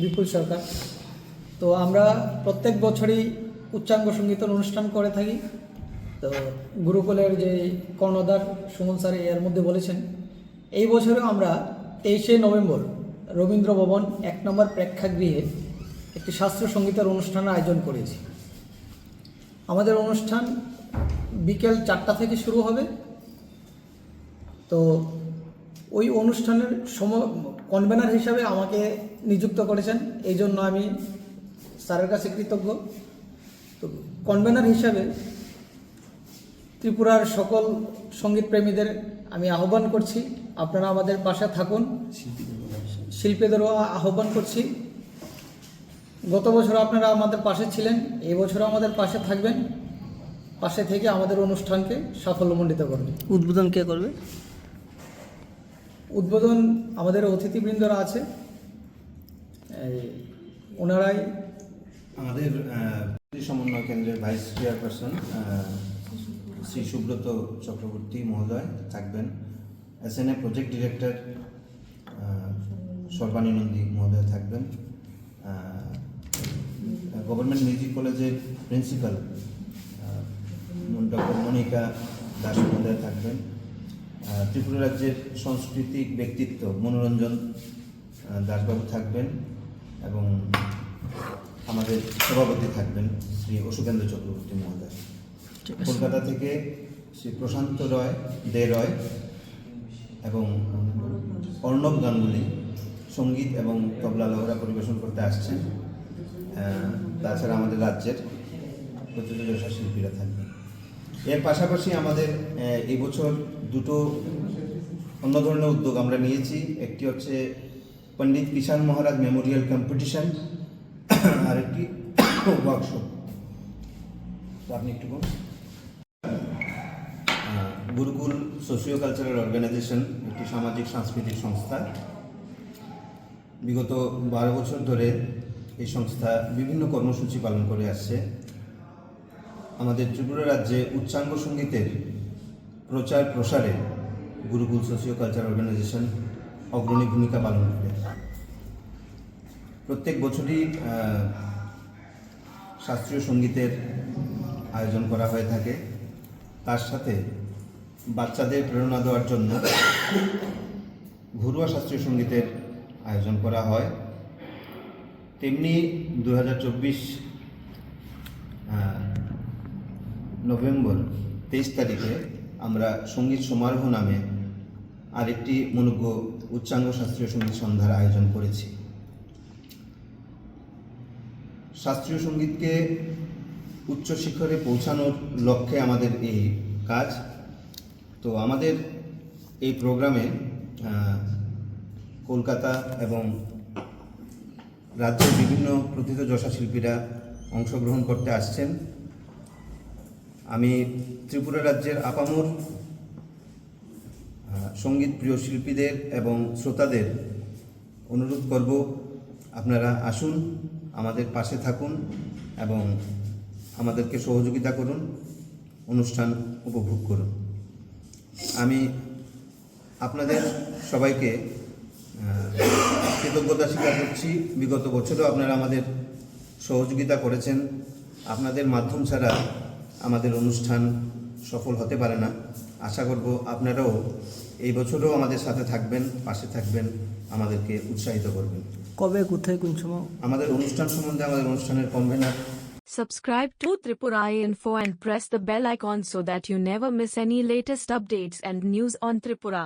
বিপুল সরকার। তো আমরা প্রত্যেক বছরই উচ্চাঙ্গ সঙ্গীতের অনুষ্ঠান করে থাকি। তো গুরুকুলের যে কর্ণধার সুমন স্যার এর মধ্যে বলেছেন, এই বছরেও আমরা তেইশে নভেম্বর রবীন্দ্র ভবন এক নম্বর প্রেক্ষাগৃহে একটি শাস্ত্রীয় সঙ্গীতের অনুষ্ঠানের আয়োজন করেছি। আমাদের অনুষ্ঠান বিকেল চারটা থেকে শুরু হবে। তো ওই অনুষ্ঠানের সম কনভেনার হিসাবে আমাকে নিযুক্ত করেছেন। এই জন্য আমি স্যারের কাছে কৃতজ্ঞ। তো কনভেনার হিসাবে ত্রিপুরার সকল সংগীত প্রেমীদের আমি আহ্বান করছি। আপনারা আমাদের পাশে থাকুন। শিল্পীদেরও আহ্বান করছি। গত বছর আপনারা আমাদের পাশে ছিলেন এই বছরও আমাদের পাশে থাকবেন। পাশে থেকে আমাদের অনুষ্ঠানকে সাফল্যমণ্ডিত করবেন উদ্বোধন কে করবে? উদ্বোধন আমাদের অতিথিবৃন্দরা আছে। ওনারাই আমাদের সমন্বয় কেন্দ্রের ভাইস চেয়ারপারসন শ্রী সুব্রত চক্রবর্তী মহোদয় থাকবেন। S N A project director Sarbani Nandi মহোদয় থাকবেন। গভর্নমেন্ট মিউজিক কলেজের প্রিন্সিপাল ডক্টর মনিকা দাস মহোদয় থাকবেন। ত্রিপুরা রাজ্যের সাংস্কৃতিক ব্যক্তিত্ব মনোরঞ্জন দাসবাবু থাকবেন এবং আমাদের সভাপতি থাকবেন শ্রী অশোকেন্দ্র চক্রবর্তী মহোদয়। কলকাতা থেকে শ্রী প্রশান্ত রয় দে রয় এবং অর্ণব গাঙ্গুলি সংগীত এবং তবলা লহরা পরিবেশন করতে আসছেন। তাছাড়া আমাদের রাজ্যের প্রতিযোগিতা শিল্পীরা থাকবেন। এর পাশাপাশি আমাদের এবছর দুটো অন্য ধরনের উদ্যোগ আমরা নিয়েছি। একটি হচ্ছে পণ্ডিত কিষাণ মহারাজ মেমোরিয়াল কম্পিটিশন, আর একটি ওয়ার্কশপ। আপনি একটু বলুন। গুরুকুল সোশিও কালচারাল অর্গানাইজেশন, একটি সামাজিক সাংস্কৃতিক সংস্থা। বিগত বারো বছর ধরে এই সংস্থা বিভিন্ন কর্মসূচি পালন করে আসছে। আমাদের ত্রিপুরা রাজ্যে উচ্চাঙ্গ সঙ্গীতের প্রচার প্রসারে গুরুকুল সোশিও কালচার অর্গানাইজেশন অগ্রণী ভূমিকা পালন করে প্রত্যেক বছরই শাস্ত্রীয় সঙ্গীতের আয়োজন করা হয়ে থাকে। তার সাথে বাচ্চাদের প্রেরণা দেওয়ার জন্য ঘরোয়া শাস্ত্রীয় সঙ্গীতের আয়োজন করা হয়। তেমনি দু হাজার চব্বিশ নভেম্বর তেইশ তারিখে আমরা সংগীত সমারোহ নামে আরেকটি মনোজ্ঞ উচ্চাঙ্গ শাস্ত্রীয় সংগীত সন্ধ্যার আয়োজন করেছি। শাস্ত্রীয় সঙ্গীতকে উচ্চ পৌঁছানোর লক্ষ্যে আমাদের এই কাজ। তো আমাদের এই প্রোগ্রামে কলকাতা এবং রাজ্যের বিভিন্ন প্রথিতযশা শিল্পীরা অংশগ্রহণ করতে আসছেন। আমি ত্রিপুরা রাজ্যের আপামর সংগীত প্রিয় শিল্পীদের এবং শ্রোতাদের অনুরোধ করব, আপনারা আসুন, আমাদের পাশে থাকুন এবং আমাদেরকে সহযোগিতা করুন, অনুষ্ঠান উপভোগ করুন। আমি আপনাদের সবাইকে কৃতজ্ঞতা স্বীকার করছি। বিগত বছরেও আপনারা আমাদের সহযোগিতা করেছেন। আপনাদের মাধ্যম ছাড়া আমাদের অনুষ্ঠান সফল হতে পারে না। আশা করব আপনারাও এই বছরও আমাদের সাথে থাকবেন পাশে থাকবেন আমাদেরকে উৎসাহিত করবেন। কবে কোথায় কোন সময়? আমাদের অনুষ্ঠান সম্বন্ধে আমাদের অনুষ্ঠানের convener Subscribe to Tripura Info and press the bell icon so that you never miss any latest updates and news on Tripura.